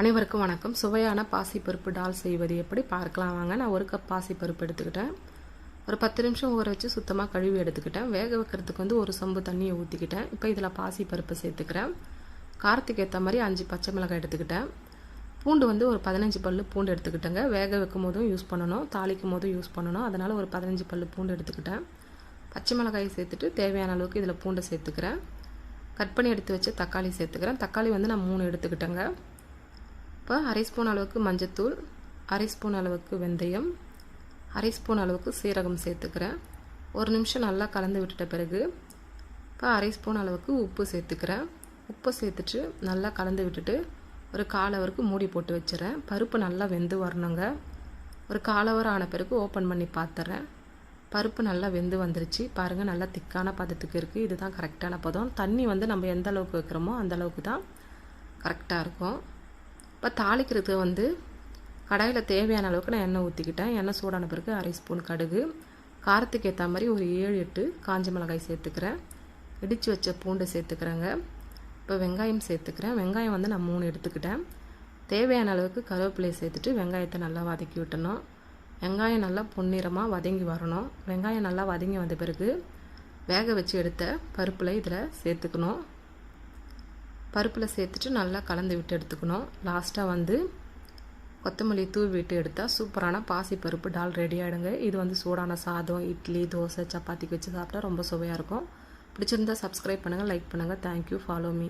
அனைவருக்கும் வணக்கம். சுவையான பாசிப்பருப்பு டால் செய்வது எப்படி? பார்க்கலாம். வாங்க நான் ஒரு கப் பாசிப்பருப்பு எடுத்துக்கிட்டேன். ஒரு பத்து நிமிஷம் ஊற வச்சு சுத்தமாக கழுவி எடுத்துக்கிட்டேன். வேக வைக்கிறதுக்கு வந்து ஒரு சொம்பு தண்ணியை ஊற்றிக்கிட்டேன் இப்போ இதில் பாசிப்பருப்பு சேர்த்துக்கிறேன். காரத்துக்கு ஏற்ற மாதிரி அஞ்சு பச்சை மிளகாய் எடுத்துக்கிட்டேன். பூண்டு வந்து ஒரு பதினஞ்சு பல் பூண்டு எடுத்துக்கிட்டேங்க. வேக வைக்கும் போதும் யூஸ் பண்ணணும். தாளிக்கும் போதும் யூஸ் பண்ணணும். அதனால் ஒரு பதினஞ்சு பல் பூண்டு எடுத்துக்கிட்டேன். பச்சை மிளகாயை சேர்த்துட்டு தேவையான அளவுக்கு இதில் பூண்டை சேர்த்துக்கிறேன். கட் பண்ணி எடுத்து வச்சு தக்காளி சேர்த்துக்கிறேன். தக்காளி வந்து நான் மூணு எடுத்துக்கிட்டேங்க. இப்போ அரை ஸ்பூன் அளவுக்கு மஞ்சத்தூள் அரை ஸ்பூன் அளவுக்கு வெந்தயம் அரை ஸ்பூன் அளவுக்கு சீரகம் சேர்த்துக்கிறேன். ஒரு நிமிஷம் நல்லா கலந்து விட்டுட்ட பிறகு இப்போ அரை ஸ்பூன் அளவுக்கு உப்பு சேர்த்துக்கிறேன். உப்பு சேர்த்துட்டு நல்லா கலந்து விட்டுட்டு ஒரு காலவருக்கு மூடி போட்டு வச்சுறேன் பருப்பு நல்லா வெந்து வரணுங்க. ஒரு கால் ஹவர் ஆன பிறகு ஓப்பன் பண்ணி பார்த்துறேன் பருப்பு நல்லா வெந்து வந்துருச்சு. பாருங்கள் நல்லா திக்கான பதத்துக்கு இருக்குது இதுதான் கரெக்டான பதம். தண்ணி வந்து நம்ம எந்த அளவுக்கு வைக்கிறோமோ அந்த அளவுக்கு தான் கரெக்டாக இருக்கும். இப்போ தாளிக்கிறதுக்கு வந்து கடாயில் தேவையான அளவுக்கு நான் எண்ணெய் ஊற்றிக்கிட்டேன் எண்ணெய் சூடான பிறகு அரை ஸ்பூன் கடுகு. காரத்துக்கு ஏற்ற மாதிரி ஒரு ஏழு எட்டு காஞ்ச மிளகாய் சேர்த்துக்கிறேன். இடித்து வச்ச பூண்டு சேர்த்துக்கிறேங்க. இப்போ வெங்காயம் சேர்த்துக்கிறேன். வெங்காயம் வந்து நான் மூணு எடுத்துக்கிட்டேன். தேவையான அளவுக்கு கருவேப்பிலையை சேர்த்துட்டு வெங்காயத்தை நல்லா வதக்கி விட்டணும். வெங்காயம் நல்லா பொன்னிறமாக வதங்கி வரணும். வெங்காயம் நல்லா வதங்கி வந்த பிறகு வேக வச்சு எடுத்த பருப்பில் இதில் சேர்த்துக்கணும். பருப்பில் சேர்த்துட்டு நல்லா கலந்து விட்டு எடுத்துக்கணும். லாஸ்ட்டாக வந்து கொத்தமல்லி தூவி விட்டு எடுத்தால் சூப்பரான பாசி பருப்பு டால் ரெடி ஆகிடுங்க இது வந்து சூடான சாதம் இட்லி தோசை சப்பாத்திக்கு வச்சு சாப்பிட்டா ரொம்ப சுவையாக இருக்கும். பிடிச்சிருந்தா சப்ஸ்கிரைப் பண்ணுங்கள் லைக் பண்ணுங்கள் தேங்க்யூ ஃபாலோ மீ